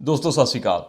ਦੋਸਤੋ, ਸਤਿ ਸ਼੍ਰੀ ਅਕਾਲ।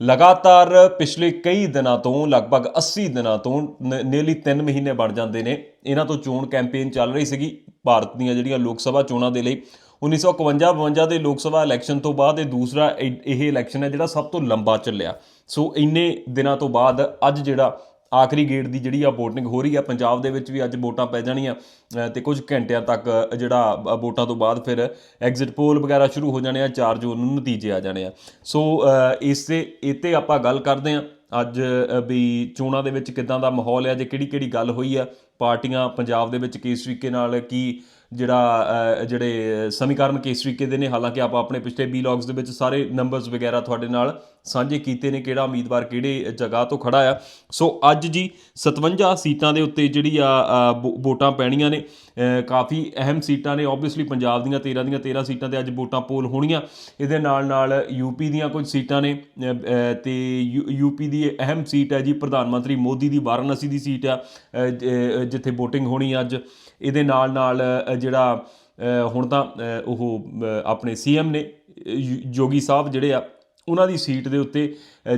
ਲਗਾਤਾਰ ਪਿਛਲੇ ਕਈ ਦਿਨਾਂ ਤੋਂ, ਲਗਭਗ 80 ਦਿਨਾਂ ਤੋਂ ਨੇਲੀ 3 ਮਹੀਨੇ ਬਣ ਜਾਂਦੇ ਨੇ। ਇਹਨਾਂ ਤੋਂ ਚੋਣ ਕੈਂਪੇਨ ਚੱਲ ਰਹੀ ਸੀਗੀ। ਭਾਰਤ ਦੀਆਂ ਜਿਹੜੀਆਂ ਲੋਕ ਸਭਾ ਚੋਣਾਂ ਦੇ ਲਈ 1951-52 ਦੇ ਲੋਕ ਸਭਾ ਇਲੈਕਸ਼ਨ ਤੋਂ ਬਾਅਦ ਇਹ ਦੂਸਰਾ ਇਹ ਇਹ ਇਲੈਕਸ਼ਨ ਹੈ ਜਿਹੜਾ ਸਭ ਤੋਂ ਲੰਬਾ ਚੱਲਿਆ। ਸੋ ਇੰਨੇ ਦਿਨਾਂ ਤੋਂ ਬਾਅਦ ਅੱਜ ਜਿਹੜਾ ਆਖਰੀ ਗੇੜ ਦੀ ਜਿਹੜੀ ਆ VOTING ਹੋ ਰਹੀ ਆ ਪੰਜਾਬ ਦੇ ਵਿੱਚ ਵੀ ਅੱਜ ਵੋਟਾਂ ਪੈ ਜਾਣੀਆਂ ਅ, ਤੇ ਕੁਝ ਘੰਟਿਆਂ ਤੱਕ ਜਿਹੜਾ ਅ, ਵੋਟਾਂ ਤੋਂ ਬਾਅਦ ਫਿਰ ਐਗਜ਼ਿਟ ਪੋਲ ਵਗੈਰਾ ਸ਼ੁਰੂ ਹੋ ਜਾਣੇ ਆ 4 ਜੂਨ ਨੂੰ ਨਤੀਜੇ ਆ ਜਾਣੇ ਆ। ਸੋ ਅ, ਇਸੇ ਇਤੇ ਆਪਾਂ ਗੱਲ ਕਰਦੇ ਆ ਅੱਜ ਵੀ ਚੋਣਾਂ ਦੇ ਵਿੱਚ ਕਿਦਾਂ ਦਾ ਮਾਹੌਲ ਆ ਜੇ ਕਿਹੜੀ ਕਿਹੜੀ ਗੱਲ ਹੋਈ ਆ ਪਾਰਟੀਆਂ ਪੰਜਾਬ ਦੇ ਵਿੱਚ ਕਿਸ ਤਰੀਕੇ ਨਾਲ ਕੀ ਜਿਹੜਾ ਜਿਹੜੇ ਸਮੀਕਰਨ ਕਿਸ ਤਰੀਕੇ ਦੇ ਨੇ ਹਾਲਾਂਕਿ ਆਪਾਂ ਆਪਣੇ ਪਿਛਲੇ ਬਲੌਗਸ ਦੇ ਵਿੱਚ ਸਾਰੇ ਨੰਬਰਸ ਵਗੈਰਾ ਤੁਹਾਡੇ ਨਾਲ ਸਾਂਝੇ ਕੀਤੇ ਨੇ ਕਿਹੜਾ ਉਮੀਦਵਾਰ ਕਿਹੜੇ ਜਗ੍ਹਾ ਤੋਂ ਖੜਾ ਆ। ਸੋ ਅੱਜ ਜੀ 57 ਸੀਟਾਂ ਦੇ ਉੱਤੇ ਜਿਹੜੀ ਆ ਅ, ਵੋਟਾਂ ਪੈਣੀਆਂ ਨੇ ਕਾਫੀ ਅਹਿਮ ਸੀਟਾਂ ਨੇ। ਆਬਵੀਅਸਲੀ ਪੰਜਾਬ ਦੀਆਂ 13 ਦੀਆਂ 13 ਸੀਟਾਂ ਤੇ ਅੱਜ ਵੋਟਾਂ ਪੋਲ ਹੋਣੀਆਂ। ਇਹਦੇ ਨਾਲ ਨਾਲ ਯੂਪੀ ਦੀਆਂ ਕੁਝ ਸੀਟਾਂ ਨੇ ਅ, ਅ, ਤੇ ਯੂਪੀ ਦੀ ਅਹਿਮ ਸੀਟ ਹੈ ਜੀ ਪ੍ਰਧਾਨ ਮੰਤਰੀ ਮੋਦੀ ਦੀ ਵਾਰਾਣਸੀ ਦੀ ਸੀਟ ਆ ਜਿੱਥੇ VOTING ਹੋਣੀ ਅੱਜ। ਇਹਦੇ ਨਾਲ ਨਾਲ ਜਿਹੜਾ ਹੁਣ ਤਾਂ ਉਹ ਅ, ਆਪਣੇ ਸੀਐਮ ਨੇ ਯੋ- ਯੋਗੀ ਸਾਹਿਬ ਜਿਹੜੇ ਆ ਉਹਨਾਂ ਦੀ ਸੀਟ ਦੇ ਉੱਤੇ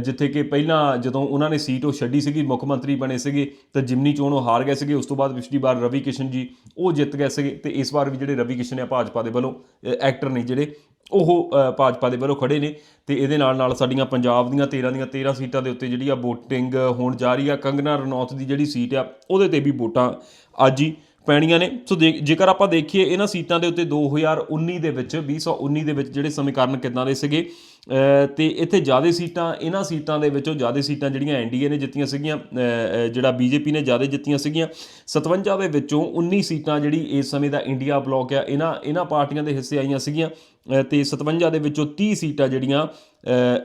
ਜਿੱਥੇ ਕਿ ਪਹਿਲਾਂ ਜਦੋਂ ਉਹਨਾਂ ਨੇ ਸੀਟ ਉਹ ਛੱਡੀ ਸੀਗੀ ਮੁੱਖ ਮੰਤਰੀ ਬਣੇ ਸੀਗੇ ਤਾਂ ਜਿਮਨੀ ਚੋਣ ਉਹ ਹਾਰ ਗਏ ਸੀਗੇ ਉਸ ਤੋਂ ਬਾਅਦ ਪਿਛਲੀ ਵਾਰ ਰਵੀ ਕਿਸ਼ਨ ਜੀ ਉਹ ਜਿੱਤ ਗਏ ਸੀਗੇ ਤੇ ਇਸ ਵਾਰ ਵੀ ਜਿਹੜੇ ਰਵੀ ਕਿਸ਼ਨ ਆ ਭਾਜਪਾ ਦੇ ਵੱਲੋਂ ਐਕਟਰ ਨੇ ਜਿਹੜੇ ਉਹ ਭਾਜਪਾ ਦੇ ਵੱਲੋਂ ਖੜੇ ਨੇ ਤੇ ਇਹਦੇ ਨਾਲ ਨਾਲ ਸਾਡੀਆਂ ਪੰਜਾਬ ਦੀਆਂ 13 ਦੀਆਂ 13 ਸੀਟਾਂ ਦੇ ਉੱਤੇ ਜਿਹੜੀ ਆ VOTING ਹੋਣ ਜਾ ਰਹੀ ਆ ਕੰਗਨਾ ਰਣੌਤ ਦੀ ਜਿਹੜੀ ਸੀਟ ਆ ਉਹਦੇ ਤੇ ਵੀ ਵੋਟਾਂ ਅੱਜ ਹੀ ਪੈਣੀਆਂ ਨੇ। ਸੋ ਦੇ- ਜੇਕਰ ਆਪਾਂ ਦੇਖੀਏ ਇਹਨਾਂ ਸੀਟਾਂ ਦੇ ਉੱਤੇ 2019 ਦੇ ਵਿੱਚ 2019 ਦੇ ਵਿੱਚ ਜਿਹੜੇ ਸਮੀਕਰਨ ਕਿਦਾਂ ਦੇ ਸੀਗੇ ਅ, ਤੇ ਇੱਥੇ ਜ਼ਿਆਦਾ ਸੀਟਾਂ ਇਹਨਾਂ ਸੀਟਾਂ ਦੇ ਵਿੱਚੋਂ ਜ਼ਿਆਦਾ ਸੀਟਾਂ ਜਿਹੜੀਆਂ ਐਨਡੀਏ ਨੇ ਜਿੱਤੀਆਂ ਸੀਗੀਆਂ ਅ, ਅ, ਜਿਹੜਾ ਬੀਜੇਪੀ ਨੇ ਜ਼ਿਆਦਾ ਜਿੱਤੀਆਂ ਸੀਗੀਆਂ। 57 ਦੇ ਵਿੱਚੋਂ 19 ਸੀਟਾਂ ਜਿਹੜੀ ਇਸ ਸਮੇਂ ਦਾ ਇੰਡੀਆ ਬਲੌਕ ਆ ਇਹਨਾਂ ਇਹਨਾਂ ਪਾਰਟੀਆਂ ਦੇ ਹਿੱਸੇ ਆਈਆਂ ਸੀਗੀਆਂ ਅ, ਤੇ 57 ਦੇ ਵਿੱਚੋਂ 30 ਸੀਟਾਂ ਜਿਹੜੀਆਂ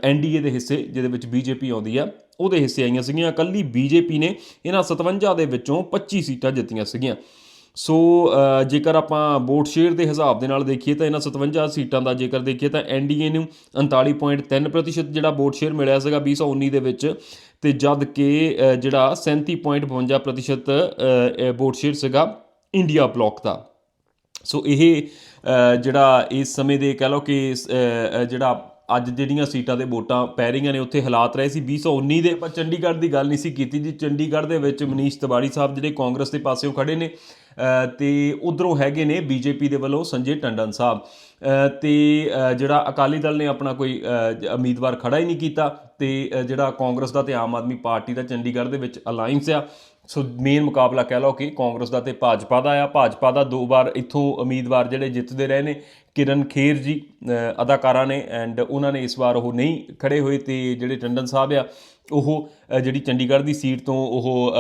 ਐਨਡੀਏ ਦੇ ਹਿੱਸੇ ਜਿਹਦੇ ਵਿੱਚ ਬੀਜੇਪੀ ਆਉਂਦੀ ਆ ਉਹਦੇ ਹਿੱਸੇ ਆਈਆਂ ਸੀਗੀਆਂ। ਇਕੱਲੀ ਬੀਜੇਪੀ ਨੇ ਇਹਨਾਂ 57 ਦੇ ਵਿੱਚੋਂ 25 ਸੀਟਾਂ ਜਿੱਤੀਆਂ ਸੀਗੀਆਂ। ਸੋ ਜੇਕਰ ਆਪਾਂ ਵੋਟ ਸ਼ੇਅਰ ਦੇ ਹਿਸਾਬ ਦੇ ਨਾਲ ਦੇਖੀਏ ਤਾਂ ਇਹਨਾਂ 57 ਸੀਟਾਂ ਦਾ ਜੇਕਰ ਦੇਖੀਏ ਤਾਂ ਐਨਡੀਏ ਨੂੰ 39.3% ਜਿਹੜਾ ਵੋਟ ਸ਼ੇਅਰ ਮਿਲਿਆ ਸੀਗਾ 2019 ਦੇ ਵਿੱਚ ਤੇ ਜਦ ਕਿ ਅ, ਜਿਹੜਾ 37.52% ਅ, ਵੋਟ ਸ਼ੇਅਰ ਸੀਗਾ ਇੰਡੀਆ ਬਲੌਕ ਦਾ। ਸੋ ਇਹ ਜਿਹੜਾ ਇਸ ਸਮੇਂ ਦੇ ਕਹਿ ਲਓ ਕਿ ਜਿਹੜਾ ਅੱਜ ਜਿਹੜੀਆਂ ਸੀਟਾਂ 'ਤੇ ਵੋਟਾਂ ਪੈ ਰਹੀਆਂ ਨੇ ਉੱਥੇ ਹਾਲਾਤ ਰਹੇ ਸੀ। 2019 ਦੇ ਆਪਾਂ ਚੰਡੀਗੜ੍ਹ ਦੀ ਗੱਲ ਨਹੀਂ ਸੀ ਕੀਤੀ ਜੀ। ਚੰਡੀਗੜ੍ਹ ਦੇ ਵਿੱਚ ਮਨੀਸ਼ ਤਿਵਾੜੀ ਸਾਹਿਬ ਜਿਹੜੇ ਕਾਂਗਰਸ ਦੇ ਪਾਸਿਓਂ ਖੜੇ ਨੇ ਅ, ਤੇ ਉਧਰੋਂ ਹੈਗੇ ਨੇ ਬੀਜੇਪੀ ਦੇ ਵੱਲੋਂ ਸੰਜੇ ਟੰਡਨ ਸਾਹਿਬ। ਅ, ਤੇ ਜਿਹੜਾ ਅਕਾਲੀ ਦਲ ਨੇ ਆਪਣਾ ਕੋਈ ਉਮੀਦਵਾਰ ਖੜਾ ਹੀ ਨਹੀਂ ਕੀਤਾ ਤੇ ਜਿਹੜਾ ਕਾਂਗਰਸ ਦਾ ਤੇ ਆਮ ਆਦਮੀ ਪਾਰਟੀ ਦਾ ਚੰਡੀਗੜ੍ਹ ਦੇ ਵਿੱਚ ਅਲਾਈਅੰਸ ਆ ਸੋ ਮੇਨ ਮੁਕਾਬਲਾ ਕਹਿ ਲਓ ਕਿ ਕਾਂਗਰਸ ਦਾ ਤੇ ਭਾਜਪਾ ਦਾ ਆ। ਭਾਜਪਾ ਦਾ ਦੋ ਵਾਰ ਇੱਥੋਂ ਉਮੀਦਵਾਰ ਜਿਹੜੇ ਜਿੱਤਦੇ ਰਹੇ ਨੇ, ਕਿਰਨ ਖੇਰ ਜੀ ਅਦਾਕਾਰਾ ਨੇ ਐਂਡ ਉਹਨਾਂ ਨੇ ਇਸ ਵਾਰ ਉਹ ਨਹੀਂ ਖੜੇ ਹੋਏ ਤੇ ਜਿਹੜੇ ਟੰਡਨ ਸਾਹਿਬ ਆ, ਉਹ ਜਿਹੜੀ ਚੰਡੀਗੜ੍ਹ ਦੀ ਸੀਟ ਤੋਂ ਉਹ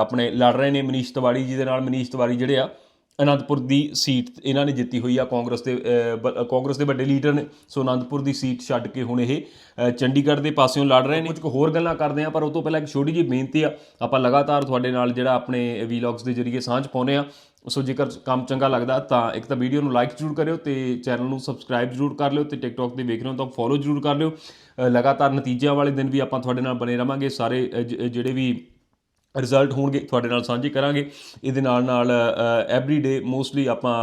ਆਪਣੇ ਲੜ ਰਹੇ ਨੇ। ਮਨੀਸ਼ ਤਿਵਾੜੀ ਜੀ ਦੇ ਨਾਲ ਮਨੀਸ਼ ਤਿਵਾੜੀ ਜਿਹੜੇ ਆ ਅਨੰਦਪੁਰ ਦੀ ਸੀਟ ਇਹਨਾਂ ਨੇ ਜਿੱਤੀ ਹੋਈ ਆ। ਕਾਂਗਰਸ ਦੇ ਬ- ਕਾਂਗਰਸ ਦੇ ਵੱਡੇ ਲੀਡਰ ਨੇ। ਸੋ ਅਨੰਦਪੁਰ ਦੀ ਸੀਟ ਛੱਡ ਕੇ ਹੁਣ ਇਹ ਚੰਡੀਗੜ੍ਹ ਦੇ ਪਾਸਿਓਂ ਲੜ ਰਹੇ ਨੇ। ਕੁਝ ਕੁ ਹੋਰ ਗੱਲਾਂ ਕਰਦੇ ਆ ਪਰ ਉਹ ਤੋਂ ਪਹਿਲਾਂ ਇੱਕ ਛੋਟੀ ਜਿਹੀ ਬੇਨਤੀ ਆ। ਆਪਾਂ ਲਗਾਤਾਰ ਤੁਹਾਡੇ ਨਾਲ ਜਿਹੜਾ ਆਪਣੇ ਵੀਲੌਗਸ ਦੇ ਜ਼ਰੀਏ ਸਾਂਝ ਪਾਉਨੇ ਆ ਸੋ ਜੇਕਰ ਕੰਮ ਚੰਗਾ ਲੱਗਦਾ ਤਾਂ ਇੱਕ ਤਾਂ ਵੀਡੀਓ ਨੂੰ ਲਾਈਕ ਜ਼ਰੂਰ ਕਰਿਓ ਤੇ ਚੈਨਲ ਨੂੰ ਸਬਸਕ੍ਰਾਈਬ ਜ਼ਰੂਰ ਕਰ ਲਿਓ ਤੇ ਟਿਕਟੌਕ ਤੇ ਵੇਖ ਰਹੇ ਹੋ ਤਾਂ ਫੋਲੋ ਜ਼ਰੂਰ ਕਰ ਲਿਓ। ਲਗਾਤਾਰ ਨਤੀਜਿਆਂ ਵਾਲੇ ਦਿਨ ਵੀ ਆਪਾਂ ਤੁਹਾਡੇ ਨਾਲ ਬਣੇ ਰਵਾਂਗੇ। ਸਾਰੇ ਜਿਹੜੇ ਵੀ ਰਿਜ਼ਲਟ ਹੋਣਗੇ, ਤੁਹਾਡੇ ਨਾਲ ਸਾਂਝੇ ਕਰਾਂਗੇ। ਇਹਦੇ ਨਾਲ ਨਾਲ ਐਵਰੀ ਡੇ ਮੋਸਟਲੀ ਆਪਾਂ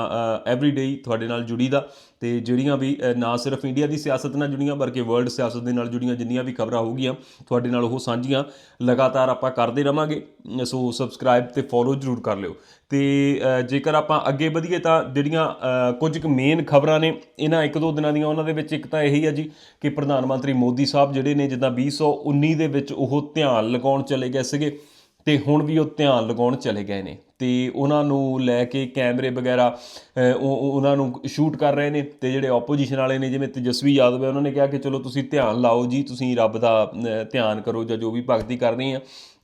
ਐਵਰੀ ਡੇ ਤੁਹਾਡੇ ਨਾਲ ਜੁੜੀ ਦਾ ਤੇ ਜਿਹੜੀਆਂ ਵੀ ਨਾ ਸਿਰਫ ਇੰਡੀਆ ਦੀ ਸਿਆਸਤ ਨਾਲ ਜੁੜੀਆਂ, ਬਲਕਿ ਵਰਲਡ ਸਿਆਸਤ ਦੇ ਨਾਲ ਜੁੜੀਆਂ ਜਿੰਨੀਆਂ ਵੀ ਖਬਰਾਂ ਹੋਊਗੀਆਂ, ਤੁਹਾਡੇ ਨਾਲ ਉਹ ਸਾਂਝੀਆਂ ਲਗਾਤਾਰ ਆਪਾਂ ਕਰਦੇ ਰਵਾਂਗੇ। ਸੋ ਸਬਸਕ੍ਰਾਈਬ ਤੇ ਫੋਲੋ ਜ਼ਰੂਰ ਕਰ ਲਿਓ। ਤੇ ਜੇਕਰ ਆਪਾਂ ਅੱਗੇ ਵਧੀਏ ਤਾਂ ਜਿਹੜੀਆਂ ਕੁਝ ਕੁ ਮੇਨ ਖਬਰਾਂ ਨੇ, ਇਹਨਾਂ ਇੱਕ ਦੋ ਦਿਨਾਂ ਦੀਆਂ, ਉਹਨਾਂ ਦੇ ਵਿੱਚ ਇੱਕ ਤਾਂ ਇਹੀ ਹੈ ਜੀ ਕਿ ਪ੍ਰਧਾਨ ਮੰਤਰੀ ਮੋਦੀ ਸਾਹਿਬ ਜਿਹੜੇ ਨੇ, ਜਿੱਦਾਂ 2019 ਦੇ ਵਿੱਚ ਉਹ ਧਿਆਨ ਲਗਾਉਣ ਚਲੇ ਗਏ ਸੀਗੇ। ਤੇ ਹੁਣ ਵੀ ਉਹ ਧਿਆਨ ਲਗਾਉਣ ਚਲੇ ਗਏ ਨੇ ਤੇ ਉਹਨਾਂ ਨੂੰ ਲੈ ਕੇ ਕੈਮਰੇ ਵਗੈਰਾ ਉਹ ਉਹਨਾਂ ਨੂੰ ਸ਼ੂਟ ਕਰ ਰਹੇ ਨੇ ਤੇ ਜਿਹੜੇ ਆਪੋਜੀਸ਼ਨ ਵਾਲੇ ਨੇ, ਜਿਵੇਂ ਤੇਜਸਵੀ ਯਾਦਵ ਹੈ, ਉਹਨਾਂ ਨੇ ਕਿਹਾ ਕਿ ਚਲੋ ਤੁਸੀਂ ਧਿਆਨ ਲਾਓ ਜੀ, ਤੁਸੀਂ ਰੱਬ ਦਾ ਧਿਆਨ ਕਰੋ ਜਾਂ ਜੋ ਵੀ ਭਗਤੀ ਕਰਨੀ ਆ।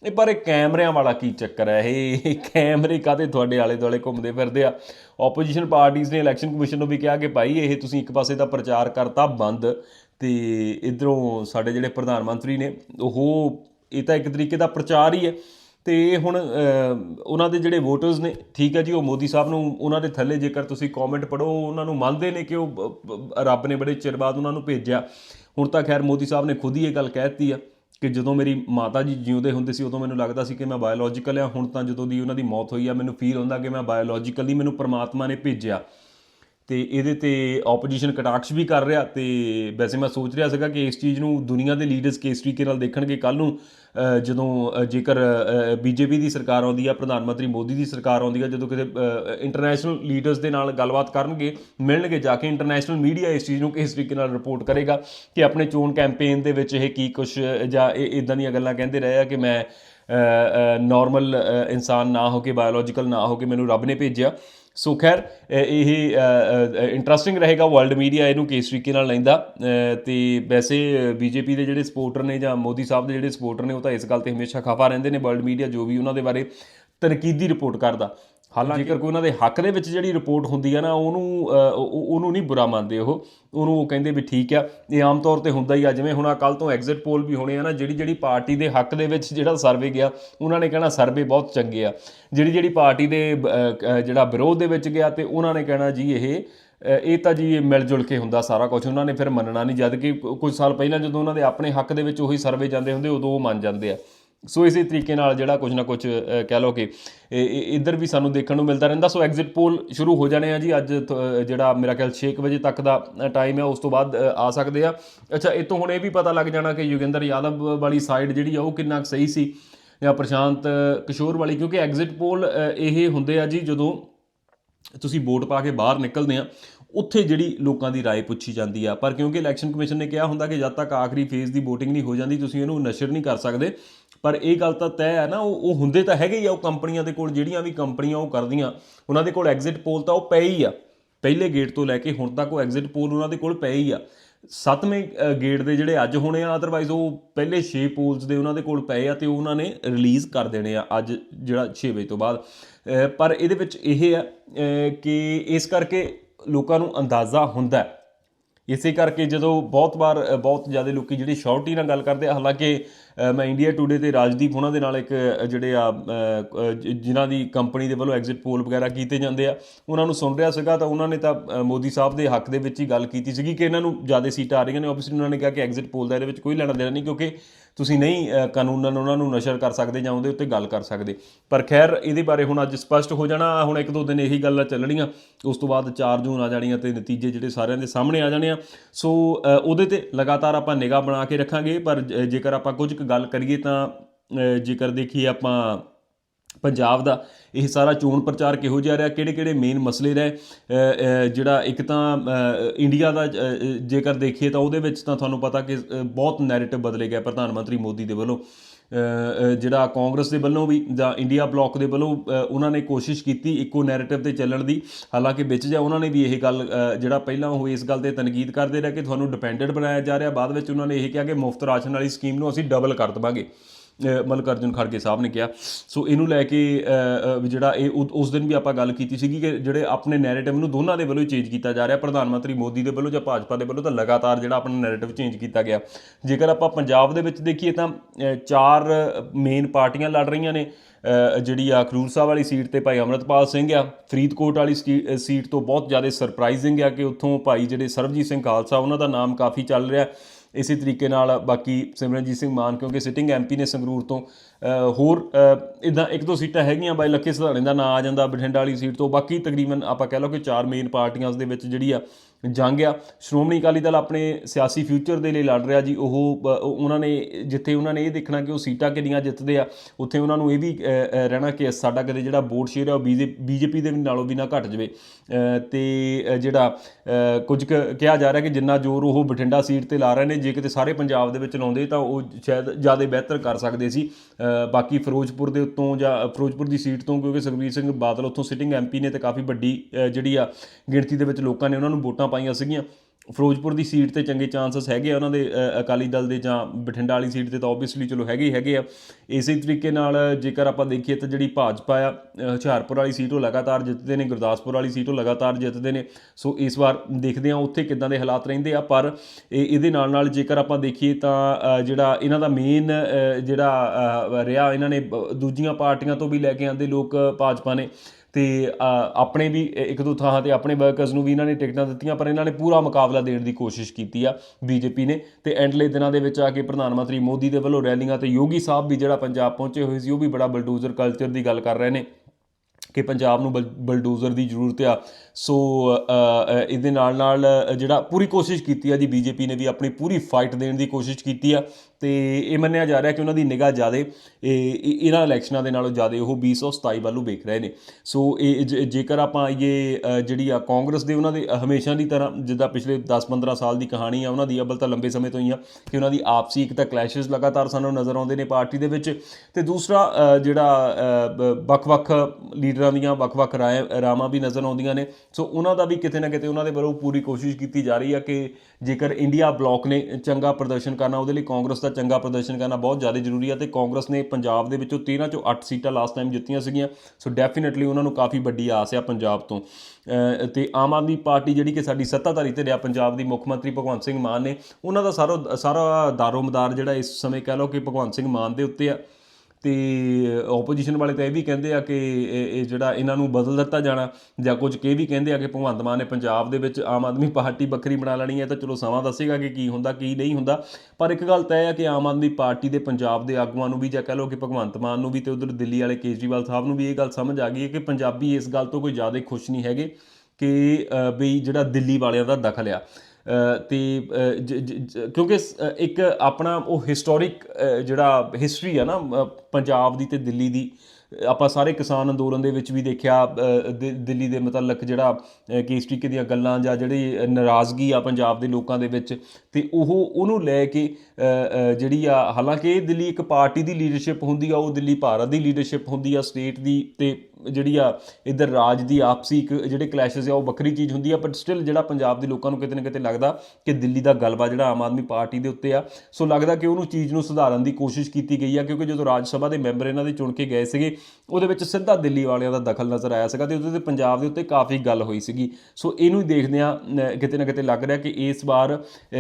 ਇਹ ਪਰ ਇਹ ਕੈਮਰਿਆਂ ਵਾਲਾ ਕੀ ਚੱਕਰ ਹੈ? ਇਹ ਇਹ ਕੈਮਰੇ ਕਾਦੇ ਤੁਹਾਡੇ ਆਲੇ ਦੁਆਲੇ ਘੁੰਮਦੇ ਫਿਰਦੇ ਆ? ਆਪੋਜੀਸ਼ਨ ਪਾਰਟੀਆਂ ਨੇ ਇਲੈਕਸ਼ਨ ਕਮਿਸ਼ਨ ਨੂੰ ਵੀ ਕਿਹਾ ਕਿ ਭਾਈ ਇਹ ਤੁਸੀਂ ਇੱਕ ਪਾਸੇ ਦਾ ਪ੍ਰਚਾਰ ਕਰਤਾ ਬੰਦ ਤੇ ਇਧਰੋਂ ਸਾਡੇ ਜਿਹੜੇ ਪ੍ਰਧਾਨ ਮੰਤਰੀ ਨੇ, ਉਹ ਇਹ ਤਾਂ ਇੱਕ ਤਰੀਕੇ ਦਾ ਪ੍ਰਚਾਰ ਹੀ ਹੈ। ਤੇ ਹੁਣ ਉਹਨਾਂ ਦੇ ਜਿਹੜੇ ਵੋਟਰਸ ਨੇ, ਠੀਕ ਹੈ ਜੀ, ਉਹ ਮੋਦੀ ਸਾਹਿਬ ਨੂੰ, ਉਹਨਾਂ ਦੇ ਥੱਲੇ ਜੇਕਰ ਤੁਸੀਂ ਕਮੈਂਟ ਪੜੋ ਉਹਨਾਂ ਨੂੰ ਮੰਨਦੇ ਨੇ ਕਿ ਉਹ ਰੱਬ ਨੇ ਬੜੇ ਚਿਰ ਬਾਅਦ ਉਹਨਾਂ ਨੂੰ ਭੇਜਿਆ। ਹੁਣ ਤਾਂ ਖੈਰ ਮੋਦੀ ਸਾਹਿਬ ਨੇ ਖੁਦ ਹੀ ਇਹ ਗੱਲ ਕਹਿਤੀ ਆ ਕਿ ਜਦੋਂ ਮੇਰੀ ਮਾਤਾ ਜੀ ਜਿਉਂਦੇ ਹੁੰਦੇ ਸੀ, ਉਦੋਂ ਮੈਨੂੰ ਲੱਗਦਾ ਸੀ ਕਿ ਮੈਂ ਬਾਇਓਲੋਜੀਕਲ ਆ, ਹੁਣ ਤਾਂ ਜਦੋਂ ਦੀ ਉਹਨਾਂ ਦੀ ਮੌਤ ਹੋਈ ਆ, ਮੈਨੂੰ ਫੀਲ ਹੁੰਦਾ ਕਿ ਮੈਂ ਬਾਇਓਲੋਜੀਕਲੀ ਮੈਨੂੰ ਪਰਮਾਤਮਾ ਨੇ ਭੇਜਿਆ। ਤੇ ਇਹਦੇ ਤੇ ਆਪੋਜੀਸ਼ਨ ਕਟਾਕਸ਼ ਵੀ ਕਰ ਰਿਹਾ ਤੇ ਵੈਸੇ ਮੈਂ ਸੋਚ ਰਿਹਾ ਸੀਗਾ ਕਿ ਇਸ ਚੀਜ਼ ਨੂੰ ਦੁਨੀਆ ਦੇ ਲੀਡਰਸ ਕਿਸ ਤਰੀਕੇ ਨਾਲ ਦੇਖਣਗੇ ਕੱਲ ਨੂੰ ਅ, ਜਦੋਂ ਅ, ਜੇਕਰ ਬੀਜੇਪੀ ਦੀ ਸਰਕਾਰ ਆਉਂਦੀ ਆ ਪ੍ਰਧਾਨ ਮੰਤਰੀ ਮੋਦੀ ਦੀ ਸਰਕਾਰ ਆਉਂਦੀ ਆ ਜਦੋਂ ਕਿਤੇ ਇੰਟਰਨੈਸ਼ਨਲ ਲੀਡਰਸ ਦੇ ਨਾਲ ਗੱਲਬਾਤ ਕਰਨਗੇ ਮਿਲਣਗੇ ਜਾ ਕੇ ਇੰਟਰਨੈਸ਼ਨਲ ਮੀਡੀਆ ਇਸ ਚੀਜ਼ ਨੂੰ ਕਿਸ ਤਰੀਕੇ ਨਾਲ ਰਿਪੋਰਟ ਕਰੇਗਾ ਕਿ ਆਪਣੇ ਚੋਣ ਕੈਂਪੇਨ ਦੇ ਵਿੱਚ ਇਹ ਕੀ ਕੁਝ ਜਾਂ ਇਹ ਇਦਾਂ ਦੀਆਂ ਗੱਲਾਂ ਕਹਿੰਦੇ ਰਹੇ ਆ ਕਿ ਮੈਂ ਨਾਰਮਲ ਇਨਸਾਨ ਨਾ ਹੋ ਕੇ ਬਾਇਓਲੋਜੀਕਲ ਨਾ ਹੋ ਕੇ ਮੈਨੂੰ ਰੱਬ ਨੇ ਭੇਜਿਆ। ਸੋ ਖੈਰ ਇਹ ਇੰਟਰਸਟਿੰਗ ਰਹੇਗਾ ਵਰਲਡ ਮੀਡੀਆ ਇਹਨੂੰ ਕਿਸ ਤਰੀਕੇ ਨਾਲ ਲੈਂਦਾ। ਅ, ਤੇ ਵੈਸੇ ਬੀਜੇਪੀ ਦੇ ਜਿਹੜੇ ਸਪੋਰਟਰ ਨੇ ਜਾਂ ਮੋਦੀ ਸਾਹਿਬ ਦੇ ਜਿਹੜੇ ਸਪੋਰਟਰ ਨੇ ਉਹ ਤਾਂ ਇਸ ਗੱਲ ਤੇ ਹਮੇਸ਼ਾ ਖਫਾ ਰਹਿੰਦੇ ਨੇ ਵਰਲਡ ਮੀਡੀਆ ਜੋ ਵੀ ਉਹਨਾਂ ਦੇ ਬਾਰੇ ਤਨਕੀਦੀ ਰਿਪੋਰਟ ਕਰਦਾ। ਹਾਲਾਂਕਿ ਜੇਕਰ ਕੋਈ ਉਹਨਾਂ ਦੇ ਹੱਕ ਦੇ ਵਿੱਚ ਜਿਹੜੀ ਰਿਪੋਰਟ ਹੁੰਦੀ ਆ ਨਾ, ਉਹਨੂੰ ਉਹਨੂੰ ਨਹੀਂ ਬੁਰਾ ਮੰਨਦੇ ਉਹ। ਉਹਨੂੰ ਉਹ ਕਹਿੰਦੇ ਵੀ ਠੀਕ ਆ। ਇਹ ਆਮ ਤੌਰ ਤੇ ਹੁੰਦਾ ਹੀ ਆ, ਜਿਵੇਂ ਹੁਣ ਕੱਲ ਤੋਂ ਐਗਜ਼ਿਟ ਪੋਲ ਵੀ ਹੋਣੇ ਆ ਨਾ, ਜਿਹੜੀ ਜਿਹੜੀ ਪਾਰਟੀ ਦੇ ਹੱਕ ਦੇ ਵਿੱਚ ਜਿਹੜਾ ਸਰਵੇ ਗਿਆ, ਉਹਨਾਂ ਨੇ ਕਹਿਣਾ ਸਰਵੇ ਬਹੁਤ ਚੰਗੇ ਆ। ਜਿਹੜੀ ਜਿਹੜੀ ਪਾਰਟੀ ਦੇ ਜਿਹੜਾ ਵਿਰੋਧ ਦੇ ਵਿੱਚ ਗਿਆ ਤੇ ਉਹਨਾਂ ਨੇ ਕਹਿਣਾ ਜੀ ਇਹ ਇਹ ਤਾਂ ਜੀ ਮਿਲ ਜੁਲ ਕੇ ਹੁੰਦਾ ਸਾਰਾ ਕੁਝ ਉਹਨਾਂ ਨੇ ਫਿਰ ਮੰਨਣਾ ਨਹੀਂ, ਜਦ ਕਿ ਕੁਝ ਸਾਲ ਪਹਿਲਾਂ ਜਦੋਂ ਉਹਨਾਂ ਦੇ ਆਪਣੇ ਹੱਕ ਦੇ ਵਿੱਚ ਉਹੀ ਸਰਵੇ ਜਾਂਦੇ ਹੁੰਦੇ, ਉਦੋਂ ਉਹ ਮੰਨ ਜਾਂਦੇ ਆ। ਸੋ ਇਸੇ ਤਰੀਕੇ ਨਾਲ ਜਿਹੜਾ ਕੁਝ ਨਾ ਕੁਝ ਅ, ਕਹਿ ਲਓ ਕਿ ਇਹ- ਇਹ- ਇੱਧਰ ਵੀ ਸਾਨੂੰ ਦੇਖਣ ਨੂੰ ਮਿਲਦਾ ਰਹਿੰਦਾ ਸੋ ਐਗਜ਼ਿਟ ਪੋਲ ਸ਼ੁਰੂ ਹੋ ਜਾਣੇ ਆ ਜੀ ਅੱਜ ਤ- ਅ, ਜਿਹੜਾ ਮੇਰਾ ਖਿਆਲ 6 ਵਜੇ ਤੱਕ ਦਾ ਟਾਈਮ ਹੈ ਉਸ ਤੋਂ ਬਾਅਦ ਅ, ਆ ਸਕਦੇ ਆ ਅੱਛਾ ਇਹ ਤੋਂ ਹੁਣ ਇਹ ਵੀ ਪਤਾ ਲੱਗ ਜਾਣਾ ਕਿ ਯੋਗਿੰਦਰ ਯਾਦਵ ਵਾਲੀ ਸਾਈਡ ਜਿਹੜੀ ਆ ਉਹ ਕਿੰਨਾ ਕੁ ਸਹੀ ਸੀ ਜਾਂ ਪ੍ਰਸ਼ਾਂਤ ਕਿਸ਼ੋਰ ਵਾਲੀ ਕਿਉਂਕਿ ਐਗਜ਼ਿਟ ਪੋਲ ਇਹ ਹੁੰਦੇ ਆ ਜੀ ਜਦੋਂ ਤੁਸੀਂ ਵੋਟ ਪਾ ਕੇ ਬਾਹਰ ਨਿਕਲਦੇ ਆ ਉੱਥੇ ਜਿਹੜੀ ਲੋਕਾਂ ਦੀ رائے ਪੁੱਛੀ ਜਾਂਦੀ ਆ ਪਰ ਕਿਉਂਕਿ ਇਲੈਕਸ਼ਨ ਕਮਿਸ਼ਨ ਨੇ ਕਿਹਾ ਹੁੰਦਾ ਕਿ ਜਦ ਤੱਕ ਆਖਰੀ ਫੇਜ਼ ਦੀ VOTING ਨਹੀਂ ਹੋ ਜਾਂਦੀ ਤੁਸੀਂ ਇਹਨੂੰ ਨਸ਼ਰ ਨਹੀਂ ਕਰ ਸਕਦੇ ਪਰ ਇਹ ਗੱਲ ਤਾਂ ਤੈਅ ਹੈ ਨਾ, ਉਹ ਉਹ ਹੁੰਦੇ ਤਾਂ ਹੈਗੇ ਹੀ ਆ, ਉਹ ਕੰਪਨੀਆਂ ਦੇ ਕੋਲ, ਜਿਹੜੀਆਂ ਵੀ ਕੰਪਨੀਆਂ ਉਹ ਕਰਦੀਆਂ, ਉਹਨਾਂ ਦੇ ਕੋਲ ਐਗਜ਼ਿਟ ਪੋਲ ਤਾਂ ਉਹ ਪਏ ਹੀ ਆ। ਪਹਿਲੇ ਗੇਟ ਤੋਂ ਲੈ ਕੇ ਹੁਣ ਤੱਕ ਉਹ ਐਗਜ਼ਿਟ ਪੋਲ ਉਹਨਾਂ ਦੇ ਕੋਲ ਪਏ ਹੀ ਆ। ਸੱਤਵੇਂ ਗੇਟ ਦੇ ਜਿਹੜੇ ਅੱਜ ਹੋਣੇ ਆ ਅਦਰਵਾਈਜ਼ ਉਹ ਪਹਿਲੇ 6 ਪੋਲਸ ਦੇ ਉਹਨਾਂ ਦੇ ਕੋਲ ਪਏ ਆ ਤੇ ਉਹ ਉਹਨਾਂ ਨੇ ਰਿਲੀਜ਼ ਕਰ ਦੇਣੇ ਆ ਅੱਜ, ਜਿਹੜਾ 6 ਵਜੇ ਤੋਂ ਬਾਅਦ। ਪਰ ਇਹਦੇ ਵਿੱਚ ਇਹ ਆ ਕਿ ਇਸ ਕਰਕੇ ਲੋਕਾਂ ਨੂੰ ਅੰਦਾਜ਼ਾ ਹੁੰਦਾ ਹੈ ਇਸੇ ਕਰਕੇ ਜਦੋਂ ਬਹੁਤ ਵਾਰ ਬਹੁਤ ਜ਼ਿਆਦਾ ਲੋਕੀ ਜਿਹੜੇ ਸ਼ੋਰਟੀ ਨਾਲ ਗੱਲ ਕਰਦੇ ਆ ਹਾਲਾਂਕਿ ਮੈਂ ਇੰਡੀਆ ਟੂਡੇ ਤੇ ਰਾਜਦੀਪ ਉਹਨਾਂ ਦੇ ਨਾਲ ਇੱਕ ਜਿਹੜੇ ਆ ਅ, ਜਿਨ੍ਹਾਂ ਦੀ ਕੰਪਨੀ ਦੇ ਵੱਲੋਂ ਐਗਜ਼ਿਟ ਪੋਲ ਵਗੈਰਾ ਕੀਤੇ ਜਾਂਦੇ ਆ ਉਹਨਾਂ ਨੂੰ ਸੁਣ ਰਿਹਾ ਸੀਗਾ ਤਾਂ ਉਹਨਾਂ ਨੇ ਤਾਂ ਮੋਦੀ ਸਾਹਿਬ ਦੇ ਹੱਕ ਦੇ ਵਿੱਚ ਹੀ ਗੱਲ ਕੀਤੀ ਸੀਗੀ ਕਿ ਇਹਨਾਂ ਨੂੰ ਜ਼ਿਆਦਾ ਸੀਟਾਂ ਆ ਰਹੀਆਂ ਨੇ। ਆਬਵੀਅਸਲੀ ਉਹਨਾਂ ਨੇ ਕਿਹਾ ਕਿ ਐਗਜ਼ਿਟ ਪੋਲ ਦਾ ਇਹਦੇ ਵਿੱਚ ਕੋਈ ਲੈਣਾ ਦੇਣਾ ਨਹੀਂ ਕਿਉਂਕਿ ਤੁਸੀਂ ਨਹੀਂ ਅ, ਕਾਨੂੰਨਨ ਉਹਨਾਂ ਨੂੰ ਨਸ਼ਰ ਕਰ ਸਕਦੇ ਜਾਂ ਉਹਦੇ ਉੱਤੇ ਗੱਲ ਕਰ ਸਕਦੇ। ਪਰ ਖੈਰ ਇਹਦੇ ਬਾਰੇ ਹੁਣ ਅੱਜ ਸਪਸ਼ਟ ਹੋ ਜਾਣਾ ਹੁਣ ਇੱਕ ਦੋ ਦਿਨ ਇਹੀ ਗੱਲਾਂ ਚੱਲਣੀਆਂ ਉਸ ਤੋਂ ਬਾਅਦ 4 ਜੂਨ ਆ ਜਾਣੀਆਂ ਤੇ ਨਤੀਜੇ ਜਿਹੜੇ ਸਾਰਿਆਂ ਦੇ ਸਾਹਮਣੇ ਆ ਜਾਣੇ ਆ। ਸੋ ਉਹਦੇ ਤੇ ਲਗਾਤਾਰ ਆਪਾਂ ਨਿਗਾਹ ਬਣਾ ਕੇ ਰੱਖਾਂਗੇ ਪਰ ਜੇਕਰ ਆਪਾਂ ਕੁਝ ਕੁ ਗੱਲ ਕਰੀਏ ਤਾਂ ਜੇਕਰ ਦੇਖੀਏ ਆਪਾਂ ਪੰਜਾਬ ਦਾ ਇਹ ਸਾਰਾ ਚੋਣ ਪ੍ਰਚਾਰ ਕਿਹੋ ਜਿਹਾ ਰਿਹਾ, ਕਿਹੜੇ ਕਿਹੜੇ ਮੇਨ ਮਸਲੇ ਰਹੇ ਜਿਹੜਾ ਇੱਕ ਤਾਂ ਇੰਡੀਆ ਦਾ ਜੇਕਰ ਦੇਖੀਏ ਤਾਂ ਉਹਦੇ ਵਿੱਚ ਤਾਂ ਤੁਹਾਨੂੰ ਪਤਾ ਕਿ ਬਹੁਤ ਨੈਰੇਟਿਵ ਬਦਲੇ ਗਿਆ ਪ੍ਰਧਾਨ ਮੰਤਰੀ ਮੋਦੀ ਦੇ ਵੱਲੋਂ। ਜਿਹੜਾ ਕਾਂਗਰਸ ਦੇ ਵੱਲੋਂ ਵੀ ਜਾਂ ਇੰਡੀਆ ਬਲੌਕ ਦੇ ਵੱਲੋਂ ਉਹਨਾਂ ਨੇ ਕੋਸ਼ਿਸ਼ ਕੀਤੀ ਇੱਕੋ ਨੈਰੇਟਿਵ ਤੇ ਚੱਲਣ ਦੀ। ਹਾਲਾਂਕਿ ਵਿੱਚ ਜਾਂ ਉਹਨਾਂ ਨੇ ਵੀ ਇਹ ਗੱਲ ਜਿਹੜਾ ਪਹਿਲਾਂ ਉਹ ਇਸ ਗੱਲ ਤੇ ਤਨਕੀਦ ਕਰਦੇ ਰਹੇ ਕਿ ਤੁਹਾਨੂੰ ਡਿਪੈਂਡੈਂਟ ਬਣਾਇਆ ਜਾ ਰਿਹਾ, ਬਾਅਦ ਵਿੱਚ ਉਹਨਾਂ ਨੇ ਇਹ ਕਿਹਾ ਕਿ ਮੁਫਤ ਰਾਸ਼ਨ ਵਾਲੀ ਸਕੀਮ ਨੂੰ ਅਸੀਂ ਡਬਲ ਕਰ ਦੇਵਾਂਗੇ। ਮੱਲਿਕਾਰਜੁਨ ਖੜਗੇ ਸਾਹਿਬ ਨੇ ਕਿਹਾ। ਸੋ ਇਹਨੂੰ ਲੈ ਕੇ ਜਿਹੜਾ ਇਹ ਉ- ਉਸ ਦਿਨ ਵੀ ਆਪਾਂ ਗੱਲ ਕੀਤੀ ਸੀਗੀ ਕਿ ਜਿਹੜੇ ਆਪਣੇ ਨੈਰੇਟਿਵ ਨੂੰ ਦੋਨਾਂ ਦੇ ਵੱਲੋਂ ਚੇਂਜ ਕੀਤਾ ਜਾ ਰਿਹਾ। ਪ੍ਰਧਾਨ ਮੰਤਰੀ ਮੋਦੀ ਦੇ ਵੱਲੋਂ ਜਾਂ ਭਾਜਪਾ ਦੇ ਵੱਲੋਂ ਤਾਂ ਲਗਾਤਾਰ ਜਿਹੜਾ ਆਪਣਾ ਨੈਰੇਟਿਵ ਚੇਂਜ ਕੀਤਾ ਗਿਆ। ਜੇਕਰ ਆਪਾਂ ਪੰਜਾਬ ਦੇ ਵਿੱਚ ਦੇਖੀਏ ਤਾਂ ਚਾਰ ਮੇਨ ਪਾਰਟੀਆਂ ਲੜ ਰਹੀਆਂ ਨੇ। ਜਿਹੜੀ ਆ ਖਡੂਰ ਸਾਹਿਬ ਵਾਲੀ ਸੀਟ ਤੇ ਭਾਈ ਅਮਰਤਪਾਲ ਸਿੰਘ ਆ, ਫਰੀਦਕੋਟ ਵਾਲੀ ਸਕੀ- ਸੀਟ ਤੋਂ ਬਹੁਤ ਜ਼ਿਆਦਾ ਸਰਪ੍ਰਾਈਜ਼ਿੰਗ ਆ ਕਿ ਉੱਥੋਂ ਭਾਈ ਜਿਹੜੇ ਸਰਬਜੀਤ ਸਿੰਘ ਖਾਲਸਾ, ਉਹਨਾਂ ਦਾ ਨਾਮ ਕਾਫੀ ਚੱਲ ਰਿਹਾ। ਇਸੇ ਤਰੀਕੇ ਨਾਲ ਬਾਕੀ ਸਿਮਰਨਜੀਤ ਸਿੰਘ ਮਾਨ ਕਿਉਂਕਿ ਸਿਟਿੰਗ ਐਮਪੀ ਨੇ ਸੰਗਰੂਰ ਤੋਂ ਹੋਰ ਇਦਾਂ ਇੱਕ ਦੋ ਸੀਟਾਂ ਹੈਗੀਆਂ ਬਾਈ ਲੱਖੇ ਸਧਾਣੇ ਦਾ ਨਾਂ ਆ ਜਾਂਦਾ ਬਠਿੰਡਾ ਵਾਲੀ ਸੀਟ ਤੋਂ। ਬਾਕੀ ਤਕਰੀਬਨ ਆਪਾਂ ਕਹਿ ਲਓ ਕਿ ਚਾਰ ਮੇਨ ਪਾਰਟੀਆਂ ਦੇ ਵਿੱਚ ਜਿਹੜੀ ਆ ਜੰਗ ਆ। ਸ਼੍ਰੋਮਣੀ ਅਕਾਲੀ ਦਲ ਆਪਣੇ ਸਿਆਸੀ ਫਿਊਚਰ ਦੇ ਲਈ ਲੜ ਰਿਹਾ ਜੀ। ਉਹ ਉਹਨਾਂ ਨੇ ਜਿੱਥੇ ਉਹਨਾਂ ਨੇ ਇਹ ਦੇਖਣਾ ਕਿ ਉਹ ਸੀਟਾਂ ਕਿੰਨੀਆਂ ਜਿੱਤਦੇ ਆ ਉੱਥੇ ਉਹਨਾਂ ਨੂੰ ਇਹ ਵੀ ਰਹਿਣਾ ਕਿ ਸਾਡਾ ਕਦੇ ਜਿਹੜਾ ਵੋਟ ਸ਼ੇਅਰ ਆ ਉਹ ਬੀਜੇਪੀ ਦੇ ਵੀ ਨਾਲੋਂ ਵੀ ਨਾ ਘਟ ਜਾਵੇ। ਅ, ਤੇ ਅ, ਜਿਹੜਾ ਕੁਝ ਕੁ ਕਿਹਾ ਜਾ ਰਿਹਾ ਕਿ ਜਿੰਨਾ ਜ਼ੋਰ ਉਹ ਬਠਿੰਡਾ ਸੀਟ ਤੇ ਲਾ ਰਹੇ ਨੇ ਜੇ ਕਿਤੇ ਸਾਰੇ ਪੰਜਾਬ ਦੇ ਵਿੱਚ ਲਾਉਂਦੇ ਤਾਂ ਉਹ ਸ਼ਾਇਦ ਜ਼ਿਆਦਾ ਬਿਹਤਰ ਕਰ ਸਕਦੇ ਸੀ। ਬਾਕੀ ਫਿਰੋਜ਼ਪੁਰ ਦੇ ਉੱਤੋਂ ਜਾਂ ਫਿਰੋਜ਼ਪੁਰ ਦੀ ਸੀਟ ਤੋਂ, ਕਿਉਂਕਿ ਸੁਖਬੀਰ ਸਿੰਘ ਬਾਦਲ ਉੱਥੋਂ ਸਿਟਿੰਗ ਐਮਪੀ ਨੇ ਤੇ ਕਾਫੀ ਵੱਡੀ ਜਿਹੜੀ ਆ ਗਿਣਤੀ ਦੇ ਵਿੱਚ ਲੋਕਾਂ ਨੇ ਉਹਨਾਂ ਨੂੰ ਵੋਟਾਂ ਪਾਈਆਂ ਸੀਗੀਆਂ। ਫਿਰੋਜ਼ਪੁਰ ਦੀ ਸੀਟ ਤੇ ਚੰਗੇ ਚਾਂਸਸ ਹੈਗੇ ਆ ਉਹਨਾਂ ਦੇ ਅਕਾਲੀ ਦਲ ਦੇ ਜਾਂ ਬਠਿੰਡਾ ਵਾਲੀ ਸੀਟ ਤੇ ਤਾਂ ਆਬਵੀਅਸਲੀ ਚਲੋ ਹੈਗੇ ਹੀ ਹੈਗੇ ਆ। ਇਸੇ ਤਰੀਕੇ ਨਾਲ ਜੇਕਰ ਆਪਾਂ ਦੇਖੀਏ ਤਾਂ ਜਿਹੜੀ ਭਾਜਪਾ ਆ ਹੁਸ਼ਿਆਰਪੁਰ ਵਾਲੀ ਸੀਟ ਉਹ ਲਗਾਤਾਰ ਜਿੱਤਦੇ ਨੇ, ਗੁਰਦਾਸਪੁਰ ਵਾਲੀ ਸੀਟ ਉਹ ਲਗਾਤਾਰ ਜਿੱਤਦੇ ਨੇ। ਸੋ ਇਸ ਵਾਰ ਦੇਖਦੇ ਆ ਉੱਥੇ ਕਿੱਦਾਂ ਦੇ ਹਾਲਾਤ ਰਹਿੰਦੇ ਆ, ਪਰ ਇਹ, ਇਹਦੇ ਨਾਲ ਨਾਲ ਜੇਕਰ ਆਪਾਂ ਦੇਖੀਏ ਤਾਂ ਜਿਹੜਾ ਇਹਨਾਂ ਦਾ ਮੇਨ ਜਿਹੜਾ ਰਿਹਾ ਇਹਨਾਂ ਨੇ ਦੂਜੀਆਂ ਪਾਰਟੀਆਂ ਤੋਂ ਵੀ ਲੈ ਕੇ ਆਂਦੇ ਲੋਕ ਭਾਜਪਾ ਨੇ। ਤੇ ਆਪਣੇ ਵੀ ਇੱਕ ਦੋ ਥਾਂ ਤੇ ਆਪਣੇ ਵਰਕਰਸ ਨੂੰ ਵੀ ਇਹਨਾਂ ਨੇ ਟਿਕਟਾਂ ਦਿੱਤੀਆਂ, ਪਰ ਇਹਨਾਂ ਨੇ ਪੂਰਾ ਮੁਕਾਬਲਾ ਦੇਣ ਦੀ ਕੋਸ਼ਿਸ਼ ਕੀਤੀ ਆ ਬੀਜੇਪੀ ਨੇ। ਤੇ ਐਂਡਲੇ ਦਿਨਾਂ ਦੇ ਵਿੱਚ ਆ ਕੇ ਪ੍ਰਧਾਨ ਮੰਤਰੀ ਮੋਦੀ ਦੇ ਵੱਲੋਂ ਰੈਲੀਆਂ ਤੇ ਯੋਗੀ ਸਾਹਿਬ ਵੀ ਜਿਹੜਾ ਪੰਜਾਬ ਪਹੁੰਚੇ ਹੋਏ ਸੀ, ਉਹ ਵੀ ਬੜਾ ਬਲਡੂਜ਼ਰ ਕਲਚਰ ਦੀ ਗੱਲ ਕਰ ਰਹੇ ਨੇ ਕਿ ਪੰਜਾਬ ਨੂੰ ਬਲ- ਬਲਡੋਜ਼ਰ ਦੀ ਜ਼ਰੂਰਤ ਆ। ਸੋ ਇਹਦੇ ਨਾਲ ਨਾਲ ਜਿਹੜਾ ਪੂਰੀ ਕੋਸ਼ਿਸ਼ ਕੀਤੀ ਆ ਜੀ ਬੀਜੇਪੀ ਨੇ ਵੀ ਆਪਣੀ ਪੂਰੀ ਫਾਈਟ ਦੇਣ ਦੀ ਕੋਸ਼ਿਸ਼ ਕੀਤੀ ਆ। ਤੇ ਇਹ ਮੰਨਿਆ ਜਾ ਰਿਹਾ ਕਿ ਉਹਨਾਂ ਦੀ ਨਿਗਾਹ ਜ਼ਿਆਦਾ, ਇਹ ਇਹਨਾਂ ਇਲੈਕਸ਼ਨਾਂ ਦੇ ਨਾਲੋਂ ਜ਼ਿਆਦਾ ਉਹ 2027 ਵੱਲੋਂ ਵੇਖ ਰਹੇ ਨੇ। ਸੋ ਇਹ ਜੇਕਰ ਆਪਾਂ ਇਹ ਜਿਹੜੀ ਆ ਕਾਂਗਰਸ ਦੇ ਉਹਨਾਂ ਦੇ ਹਮੇਸ਼ਾ ਦੀ ਤਰ੍ਹਾਂ, ਜਿੱਦਾਂ ਪਿਛਲੇ 10-15 ਸਾਲ ਦੀ ਕਹਾਣੀ ਆ, ਉਹਨਾਂ ਦੀ ਅਬਲ ਤਾਂ ਲੰਬੇ ਸਮੇਂ ਤੋਂ ਹੀ ਆ ਕਿ ਉਹਨਾਂ ਦੀ ਆਪਸੀ ਇੱਕ ਤਾਂ ਕਲੈਸ਼ਸ ਲਗਾਤਾਰ ਸਾਨੂੰ ਨਜ਼ਰ ਆਉਂਦੇ ਨੇ ਪਾਰਟੀ ਦੇ ਵਿੱਚ ਤੇ ਦੂਸਰਾ ਜਿਹੜਾ ਵੱਖ-ਵੱਖ ਲੀਡਰਾਂ ਦੀਆਂ ਵੱਖ-ਵੱਖ ਰਾਏ, ਰਾਵਾਂ ਵੀ ਨਜ਼ਰ ਆਉਂਦੀਆਂ ਨੇ। ਸੋ ਉਹਨਾਂ ਦਾ ਵੀ ਕਿਤੇ ਨਾ ਕਿਤੇ ਉਹਨਾਂ ਦੇ ਵੱਲੋਂ ਪੂਰੀ ਕੋਸ਼ਿਸ਼ ਕੀਤੀ ਜਾ ਰਹੀ ਆ ਕਿ ਜੇਕਰ ਇੰਡੀਆ ਬਲੌਕ ਨੇ ਚੰਗਾ ਪ੍ਰਦਰਸ਼ਨ ਕਰਨਾ, ਉਹਦੇ ਲਈ ਕਾਂਗਰਸ ਦਾ ਚੰਗਾ ਪ੍ਰਦਰਸ਼ਨ ਕਰਨਾ ਬਹੁਤ ਜ਼ਿਆਦਾ ਜ਼ਰੂਰੀ ਆ ਤੇ ਕਾਂਗਰਸ ਨੇ ਪੰਜਾਬ ਦੇ ਵਿੱਚੋਂ 13 ਚੋਂ 8 ਸੀਟਾਂ ਲਾਸਟ ਟਾਈਮ ਜਿੱਤੀਆਂ ਸੀਗੀਆਂ। ਸੋ ਡੈਫੀਨਿਟਲੀ ਉਹਨਾਂ ਨੂੰ ਕਾਫੀ ਵੱਡੀ ਆਸ ਆ ਪੰਜਾਬ ਤੋਂ। ਅ, ਤੇ ਆਮ ਆਦਮੀ ਪਾਰਟੀ ਜਿਹੜੀ ਕਿ ਸਾਡੀ ਸੱਤਾਧਾਰੀ ਧਿਰ ਆ ਪੰਜਾਬ ਦੀ ਮੁੱਖ ਮੰਤਰੀ ਭਗਵੰਤ ਸਿੰਘ ਮਾਨ ਨੇ ਉਹਨਾਂ ਦਾ ਸਾਰਾ ਸਾਰਾ ਦਾਰੋਮਦਾਰ ਜਿਹੜਾ ਇਸ ਸਮੇਂ ਕਹਿ ਲਓ ਕਿ ਭਗਵੰਤ ਸਿੰਘ ਮਾਨ ਦੇ ਉੱਤੇ ਆ। ਤੇ ਆਪੋਜੀਸ਼ਨ ਵਾਲੇ ਤਾਂ ਇਹ ਵੀ ਕਹਿੰਦੇ ਆ ਕਿ ਇਹ ਜਿਹੜਾ ਇਹਨਾਂ ਨੂੰ ਬਦਲ ਦਿੱਤਾ ਜਾਣਾ ਜਾਂ ਕੁਝ ਕੇ ਵੀ ਕਹਿੰਦੇ ਆ ਕਿ ਭਗਵੰਤ ਮਾਨ ਨੇ ਪੰਜਾਬ ਦੇ ਵਿੱਚ ਆਮ ਆਦਮੀ ਪਾਰਟੀ ਵੱਖਰੀ ਬਣਾ ਲੈਣੀ ਹੈ ਤਾਂ ਚਲੋ ਸਮਾਂ ਦੱਸੇਗਾ ਕਿ ਕੀ ਹੁੰਦਾ, ਕੀ ਨਹੀਂ ਹੁੰਦਾ। ਪਰ ਇੱਕ ਗੱਲ ਤੈਅ ਹੈ ਕਿ ਆਮ ਆਦਮੀ ਪਾਰਟੀ ਦੇ ਪੰਜਾਬ ਦੇ ਆਗੂਆਂ ਨੂੰ ਵੀ ਜਾਂ ਕਹਿ ਲਓ ਕਿ ਭਗਵੰਤ ਮਾਨ ਨੂੰ ਵੀ ਤੇ ਉਧਰ ਦਿੱਲੀ ਵਾਲੇ ਕੇਜਰੀਵਾਲ ਸਾਹਿਬ ਨੂੰ ਵੀ ਇਹ ਗੱਲ ਸਮਝ ਆ ਗਈ ਹੈ ਕਿ ਪੰਜਾਬੀ ਇਸ ਗੱਲ ਤੋਂ ਕੋਈ ਜ਼ਿਆਦਾ ਖੁਸ਼ ਨਹੀਂ ਹੈਗੇ ਕਿ ਬਈ ਜਿਹੜਾ ਦਿੱਲੀ ਵਾਲਿਆਂ ਦਾ ਦਖਲ ਆ। ਤੇ ਜ- ਕਿਉਂਕਿ ਇੱਕ ਆਪਣਾ ਉਹ ਹਿਸਟੋਰਿਕ ਜਿਹੜਾ ਹਿਸਟਰੀ ਆ ਨਾ ਪੰਜਾਬ ਦੀ ਤੇ ਦਿੱਲੀ ਦੀ ਆਪਾਂ ਸਾਰੇ ਕਿਸਾਨ ਅੰਦੋਲਨ ਦੇ ਵਿੱਚ ਵੀ ਦੇਖਿਆ ਦਿ- ਦਿੱਲੀ ਦੇ ਮੁਤਲਕ ਜਿਹੜਾ ਅ, ਕੇਸਟਰੀਕੇ ਦੀਆਂ ਗੱਲਾਂ ਜਾਂ ਜਿਹੜੀ ਨਾਰਾਜ਼ਗੀ ਆ ਪੰਜਾਬ ਦੇ ਲੋਕਾਂ ਦੇ ਵਿੱਚ ਤੇ ਉਹ ਉਹਨੂੰ ਲੈ ਕੇ ਜਿਹੜੀ ਆ ਹਾਲਾਂਕਿ ਇਹ ਦਿੱਲੀ ਇੱਕ ਪਾਰਟੀ ਦੀ ਲੀਡਰਸ਼ਿਪ ਹੁੰਦੀ ਆ ਉਹ ਦਿੱਲੀ ਭਾਰਤ ਦੀ ਲੀਡਰਸ਼ਿਪ ਹੁੰਦੀ ਆ ਸਟੇਟ ਦੀ ਤੇ ਜਿਹੜੀ ਆ, ਇਧਰ ਰਾਜ ਦੀ ਆਪਸੀ ਇੱਕ ਜਿਹੜੇ ਕਲੈਸ਼ਸ ਆ, ਉਹ ਵੱਖਰੀ ਚੀਜ਼ ਹੁੰਦੀ ਆ ਬਟ ਸਟਿਲ ਜਿਹੜਾ ਪੰਜਾਬ ਦੇ ਲੋਕਾਂ ਨੂੰ ਕਿਤੇ ਨਾ ਕਿਤੇ ਲੱਗਦਾ ਕਿ ਦਿੱਲੀ ਦਾ ਗਲਬਾ ਜਿਹੜਾ ਆਮ ਆਦਮੀ ਪਾਰਟੀ ਦੇ ਉੱਤੇ ਆ, ਸੋ ਲੱਗਦਾ ਕਿ ਉਹਨੂੰ ਚੀਜ਼ ਨੂੰ ਸੁਧਾਰਨ ਦੀ ਕੋਸ਼ਿਸ਼ ਕੀਤੀ ਗਈ ਆ, ਕਿਉਂਕਿ ਜਦੋਂ ਰਾਜ ਸਭਾ ਦੇ ਮੈਂਬਰ ਇਹਨਾਂ ਦੇ ਚੁਣ ਕੇ ਗਏ ਸੀਗੇ, ਉਹਦੇ ਵਿੱਚ ਸਿੱਧਾ ਦਿੱਲੀ ਵਾਲਿਆਂ ਦਾ ਦਖਲ ਨਜ਼ਰ ਆਇਆ ਸੀਗਾ ਤੇ ਉਹਦੇ ਤੇ ਪੰਜਾਬ ਦੇ ਉੱਤੇ ਕਾਫੀ ਗੱਲ ਹੋਈ ਸੀਗੀ। ਸੋ ਇਹਨੂੰ ਹੀ ਦੇਖਦੇ ਆ ਕਿਤੇ ਨਾ ਕਿਤੇ ਲੱਗ ਰਿਹਾ ਕਿ ਇਸ ਵਾਰ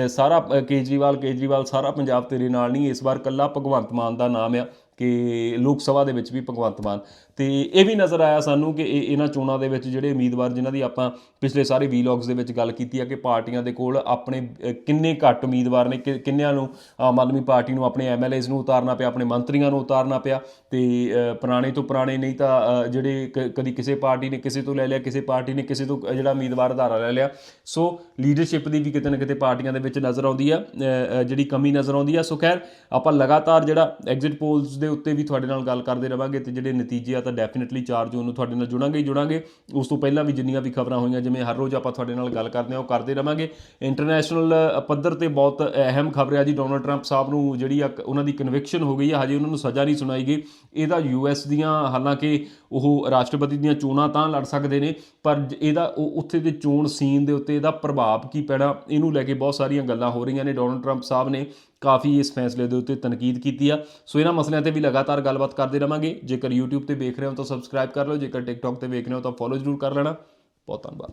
ਸਾਰਾ ਕੇਜਰੀਵਾਲ ਕੇਜਰੀਵਾਲ ਸਾਰਾ ਪੰਜਾਬ ਤੇਰੇ ਨਾਲ ਨਹੀਂ, ਇਸ ਵਾਰ ਕੱਲਾ ਭਗਵੰਤ ਮਾਨ ਦਾ ਨਾਮ ਆ, ਕਿ ਲੋਕ ਸਭਾ ਦੇ ਵਿੱਚ ਵੀ ਭਗਵੰਤ ਮਾਨ। ਤੇ ਇਹ ਵੀ ਨਜ਼ਰ ਆਇਆ ਸਾਨੂੰ ਕਿ ਇਹ ਇਹਨਾਂ ਚੋਣਾਂ ਦੇ ਵਿੱਚ ਜਿਹੜੇ ਉਮੀਦਵਾਰ ਜਿਨ੍ਹਾਂ ਦੀ ਆਪਾਂ ਪਿਛਲੇ ਸਾਰੇ ਵੀਲੌਗਸ ਦੇ ਵਿੱਚ ਗੱਲ ਕੀਤੀ ਆ ਕਿ ਪਾਰਟੀਆਂ ਦੇ ਕੋਲ ਆਪਣੇ ਕਿੰਨੇ ਘੱਟ ਉਮੀਦਵਾਰ ਨੇ, ਕਿ- ਕਿੰਨਿਆਂ ਨੂੰ ਆਮ ਆਦਮੀ ਪਾਰਟੀ ਨੂੰ ਆਪਣੇ ਐਮਐਲਏਜ਼ ਨੂੰ ਉਤਾਰਨਾ ਪਿਆ, ਆਪਣੇ ਮੰਤਰੀਆਂ ਨੂੰ ਉਤਾਰਨਾ ਪਿਆ ਤੇ ਪੁਰਾਣੇ ਤੋਂ ਪੁਰਾਣੇ ਨਹੀਂ ਤਾਂ ਜਿਹੜੇ ਕ- ਕਦੀ ਕਿਸੇ ਪਾਰਟੀ ਨੇ ਕਿਸੇ ਤੋਂ ਲੈ ਲਿਆ, ਕਿਸੇ ਪਾਰਟੀ ਨੇ ਕਿਸੇ ਤੋਂ ਜਿਹੜਾ ਉਮੀਦਵਾਰ ਆਧਾਰਾ ਲੈ ਲਿਆ। ਸੋ ਲੀਡਰਸ਼ਿਪ ਦੀ ਵੀ ਕਿਤੇ ਨਾ ਕਿਤੇ ਪਾਰਟੀਆਂ ਦੇ ਵਿੱਚ ਨਜ਼ਰ ਆਉਂਦੀ ਆ ਜਿਹੜੀ ਕਮੀ ਨਜ਼ਰ ਆਉਂਦੀ ਆ। ਸੋ ਖੈਰ, ਆਪਾਂ ਲਗਾਤਾਰ ਜਿਹੜਾ ਐਗਜ਼ਿਟ ਪੋਲਸ ਦੇ ਉੱਤੇ ਵੀ ਤੁਹਾਡੇ ਨਾਲ ਗੱਲ ਕਰਦੇ ਰਵਾਂਗੇ ਤੇ ਜਿਹੜੇ ਨਤੀਜੇ ਆ ਤਾਂ ਡੈਫੀਨਿਟਲੀ 4 ਜੂਨ ਨੂੰ ਤੁਹਾਡੇ ਨਾਲ ਜੁੜਾਂਗੇ ਹੀ ਜੁੜਾਂਗੇ। ਉਸ ਤੋਂ ਪਹਿਲਾਂ ਵੀ ਜਿੰਨੀਆਂ ਵੀ ਖਬਰਾਂ ਹੋਈਆਂ, ਜਿਵੇਂ ਹਰ ਰੋਜ਼ ਆਪਾਂ ਤੁਹਾਡੇ ਨਾਲ ਗੱਲ ਕਰਦੇ ਹਾਂ, ਉਹ ਕਰਦੇ ਰਵਾਂਗੇ। ਇੰਟਰਨੈਸ਼ਨਲ ਪੱਧਰ ਤੇ ਬਹੁਤ ਅਹਿਮ ਖਬਰ ਹੈ। ਜੀ ਡੋਨਲਡ ਟਰੰਪ ਸਾਹਿਬ ਨੂੰ ਜਿਹੜੀ ਆ, ਉਹਨਾਂ ਦੀ ਕਨਵਿਕਸ਼ਨ ਹੋ ਗਈ ਹੈ ਹਜੇ ਉਹਨਾਂ ਨੂੰ ਸਜ਼ਾ ਨਹੀਂ ਸੁਣਾਈ ਗਈ। ਇਹਦਾ ਯੂਐਸ ਦੀਆਂ, ਹਾਲਾਂਕਿ ਉਹ ਰਾਸ਼ਟਰਪਤੀ ਦੀਆਂ ਚੋਣਾਂ ਤਾਂ ਲੜ ਸਕਦੇ ਨੇ, ਪਰ ਇਹਦਾ ਉਹ ਉੱਥੇ ਦੇ ਚੋਣ ਸੀਨ ਦੇ ਉੱਤੇ ਇਹਦਾ ਪ੍ਰਭਾਵ ਕੀ ਪੈਣਾ, ਇਹਨੂੰ ਲੈ ਕੇ ਬਹੁਤ ਸਾਰੀਆਂ ਗੱਲਾਂ ਹੋ ਰਹੀਆਂ ਨੇ। ਡੋਨਲਡ ਟਰੰਪ ਸਾਹਿਬ ਨੇ ਕਾਫੀ ਇਸ ਫੈਸਲੇ ਦੇ ਉੱਤੇ ਤਨਕੀਦ ਕੀਤੀ ਆ। ਸੋ ਇਹਨਾਂ ਮਸਲਿਆਂ ਤੇ ਵੀ ਲਗਾਤਾਰ ਗੱਲਬਾਤ ਕਰਦੇ ਰਵਾਂਗੇ। ਜੇਕਰ YouTube ਤੇ ਵੇਖ ਰਹੇ ਹੋ ਤਾਂ ਸਬਸਕ੍ਰਾਈਬ ਕਰ ਲਓ। ਜੇਕਰ TikTok ਤੇ ਵੇਖ ਰਹੇ ਹੋ ਤਾਂ ਫੋਲੋ ਜ਼ਰੂਰ ਕਰ ਲੈਣਾ। ਬਹੁਤ ਧੰਨਵਾਦ।